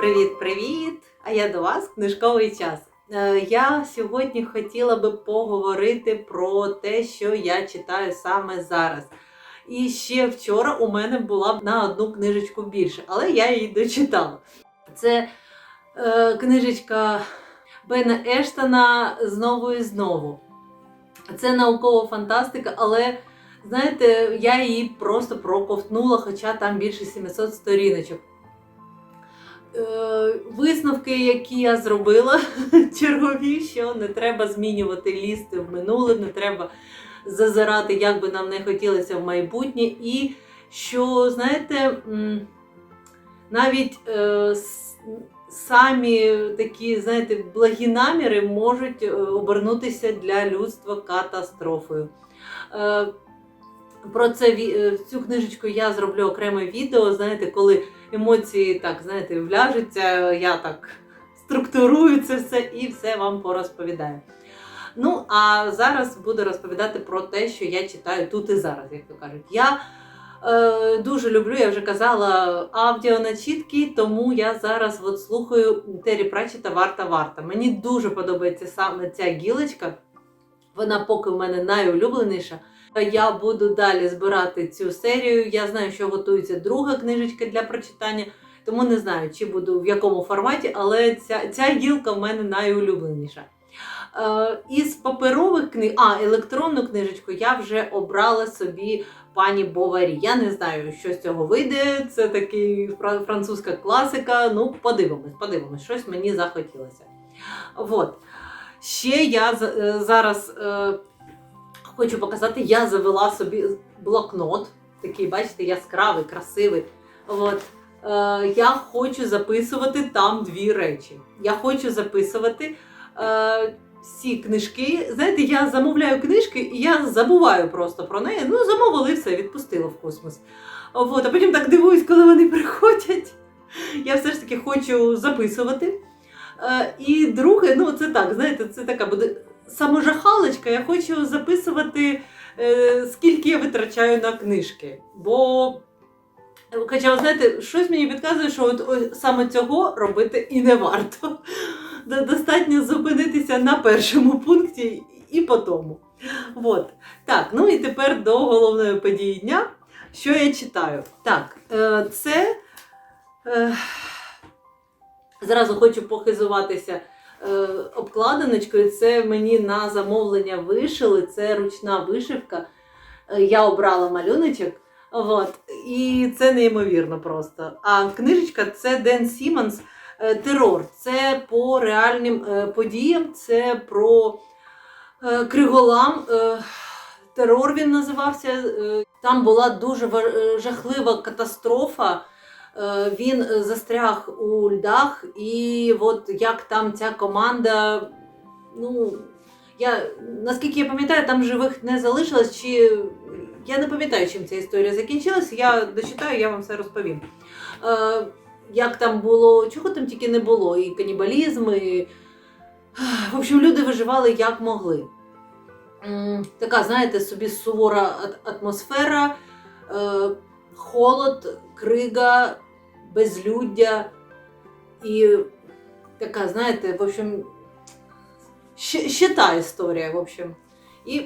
Привіт-привіт! А я до вас книжковий час. Е, Я сьогодні хотіла би поговорити про те, що я читаю саме зараз. І ще вчора у мене була б на одну книжечку більше, але я її дочитала. Це е, книжечка Бена Ештона знову і знову. Це наукова фантастика, але знаєте, я її просто проковтнула, хоча там більше 700 сторіночок. Е, Висновки, які я зробила, чергові, що не треба змінювати лізти в минуле, не треба зазирати, як би нам не хотілося в майбутнє. І що, знаєте, навіть е, самі такі, знаєте, благі наміри можуть е, обернутися для людства катастрофою. Про це цю книжечку я зроблю окреме відео. Знаєте, коли емоції так, знаєте, вляжуться, я так структурую це все і все вам порозповідаю. Ну, а зараз буду розповідати про те, що я читаю тут і зараз, як то кажуть. Я е, дуже люблю, я вже казала, аудіоначітки, тому я зараз от слухаю Террі Пратчета Варта Варта. Мені дуже подобається саме ця гілочка. Вона поки в мене найулюбленіша. Я буду далі збирати цю серію. Я знаю, що готується друга книжечка для прочитання, тому не знаю, чи буду в якому форматі, але ця, ця гілка в мене найулюбленіша. Е, із паперових книг, а електронну книжечку я вже обрала собі пані Боварі. Я не знаю, що з цього вийде. Це такий французька класика. Ну, подивимось, подивимось, щось мені захотілося. От. Ще я е, зараз е, хочу показати, я завела собі блокнот, такий, бачите, яскравий, красивий. От. Е, я хочу записувати там дві речі. Я хочу записувати е, всі книжки. Знаєте, я замовляю книжки і я забуваю просто про неї. Ну, замовили все, відпустила в космос. От, а потім так дивуюсь, коли вони приходять. Я все ж таки хочу записувати. Е, і друге, ну це так, знаєте, це така буде саможахалочка. Я хочу записувати, е, скільки я витрачаю на книжки. Бо, хоча, знаєте, щось мені підказує, що от, саме цього робити і не варто. Достатньо зупинитися на першому пункті і по тому. От. Так, ну і тепер до головної події дня. Що я читаю? Так, е, це. Е, зразу хочу похизуватися обкладиночкою. Це мені на замовлення вишили, це ручна вишивка. Е, я обрала малюночок. От. І це неймовірно просто. А книжечка це Ден Сімонс е, Терор. Це по реальним е, подіям, це про е, Криголам. Е, терор він називався. Е, там була дуже ва- е, жахлива катастрофа. Е, Він е, застряг у льдах, і от як там ця команда. Ну, я, наскільки я пам'ятаю, там живих не залишилось, чи я не пам'ятаю, чим ця історія закінчилась. Я дочитаю, я вам все розповім. Е, як там було, чого там тільки не було, і канібалізм, і... в общем, люди виживали як могли. Така, знаєте, собі сувора атмосфера, е, холод, крига, безлюддя і така, знаєте, в общем, ще, ще та історія, в общем. І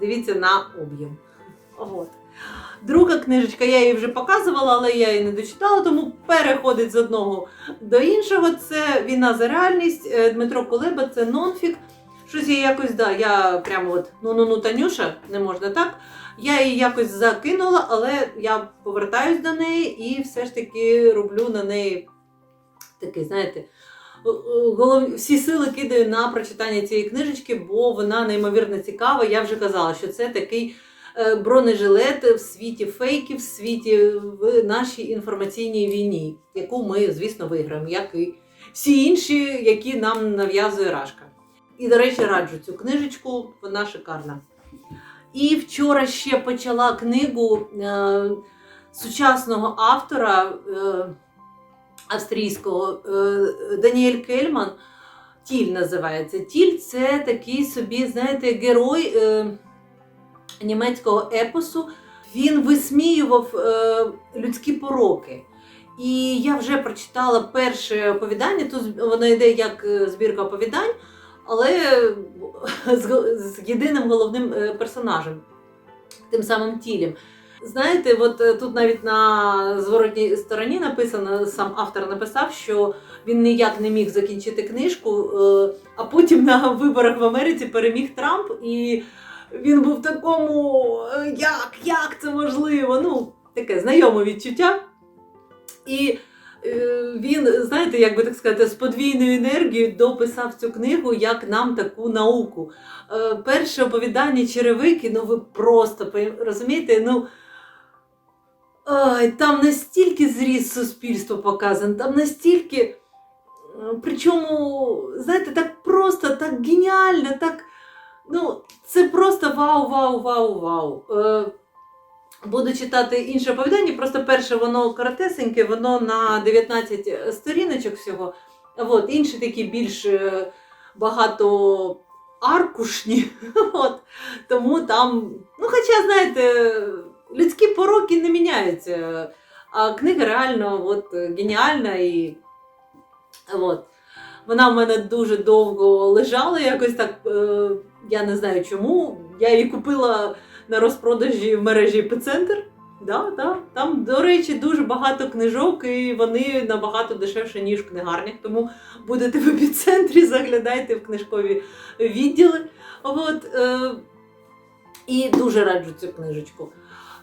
дивіться на об'єм. От. Друга книжечка, я її вже показувала, але я її не дочитала, тому переходить з одного до іншого. Це Війна за реальність. Е, Дмитро Кулеба, це нонфік. Щось я якось, да, я прямо от ну-ну-ну, Танюша, не можна так. Я її якось закинула, але я повертаюсь до неї і все ж таки роблю на неї такий, знаєте, е, е, голов... всі сили кидаю на прочитання цієї книжечки, бо вона неймовірно цікава. Я вже казала, що це такий е, бронежилет в світі фейків, в світі в нашій інформаційній війні, яку ми, звісно, виграємо, як і всі інші, які нам нав'язує Рашка. І, до речі, раджу цю книжечку, вона шикарна. І вчора ще почала книгу е, сучасного автора е, австрійського е, Даніель Кельман. Тіль називається. Тіль це такий собі, знаєте, герой е, німецького епосу. Він висміював е, людські пороки. І я вже прочитала перше оповідання. Тут воно йде як е, збірка оповідань, але з, з єдиним головним е, персонажем, тим самим тілем. Знаєте, от е, тут навіть на зворотній стороні написано, сам автор написав, що він ніяк не міг закінчити книжку, е, а потім на виборах в Америці переміг Трамп, і він був в такому, е, як, як це можливо? Ну, таке знайоме відчуття. І е, він, знаєте, як би так сказати, з подвійною енергією дописав цю книгу як нам таку науку. Е, перше оповідання черевики, ну ви просто розумієте, ну. Ой, там настільки зріс суспільство показано, там настільки. е, Причому, знаєте, так просто, так геніально, так. Ну, це просто вау, вау, вау, вау. Е, буду читати інше оповідання. Просто перше воно коротесеньке, воно на 19 сторіночок всього. От, інші такі більш е, багато аркушні. От, тому там, ну, хоча, знаєте, людські пороки не міняються. А книга реально от, геніальна і от. Вона в мене дуже довго лежала, якось так. Е, я не знаю чому. Я її купила на розпродажі в мережі Епіцентр. Да, да. Там, до речі, дуже багато книжок, і вони набагато дешевше, ніж в книгарнях. Тому будете в епіцентрі, заглядайте в книжкові відділи. От, е, і дуже раджу цю книжечку.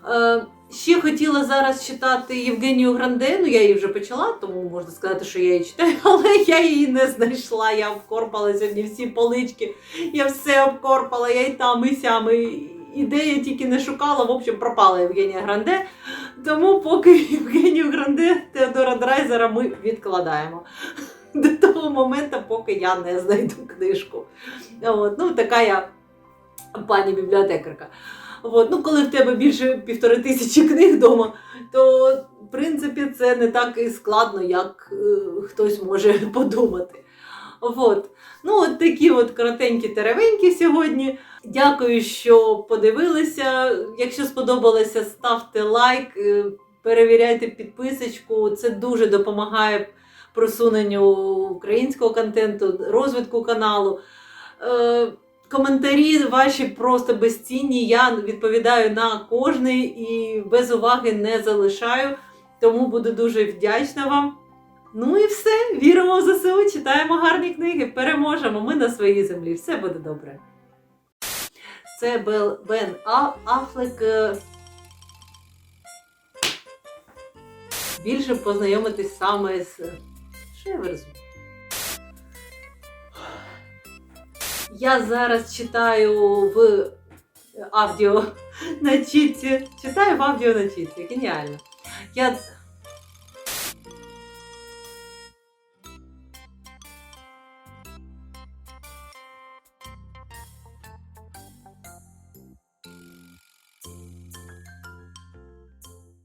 Е, ще хотіла зараз читати Євгенію Гранде, ну я її вже почала, тому можна сказати, що я її читаю, але я її не знайшла. Я обкорпала сьогодні всі полички, я все обкорпала, я і там, і сям, і, і де я тільки не шукала, в общем, пропала Євгенія Гранде. Тому поки Євгенію Гранде Теодора Драйзера ми відкладаємо. До того моменту, поки я не знайду книжку. От, ну, така я пані бібліотекарка. От, ну, коли в тебе більше півтори тисячі книг вдома, то в принципі це не так і складно, як е, хтось може подумати. От. Ну, от такі от коротенькі теревенькі сьогодні. Дякую, що подивилися. Якщо сподобалося, ставте лайк, е, перевіряйте підписочку. Це дуже допомагає просуненню українського контенту, розвитку каналу. Е, Коментарі ваші просто безцінні. Я відповідаю на кожний і без уваги не залишаю. Тому буду дуже вдячна вам. Ну і все. Віримо в ЗСУ, читаємо гарні книги, переможемо. Ми на своїй землі. Все буде добре. Це Бен Афлек. е, Більше познайомитись саме з. Виразу? Я зараз читаю в аудіо на чітці. Читаю в аудіо на чітці. Геніально. Я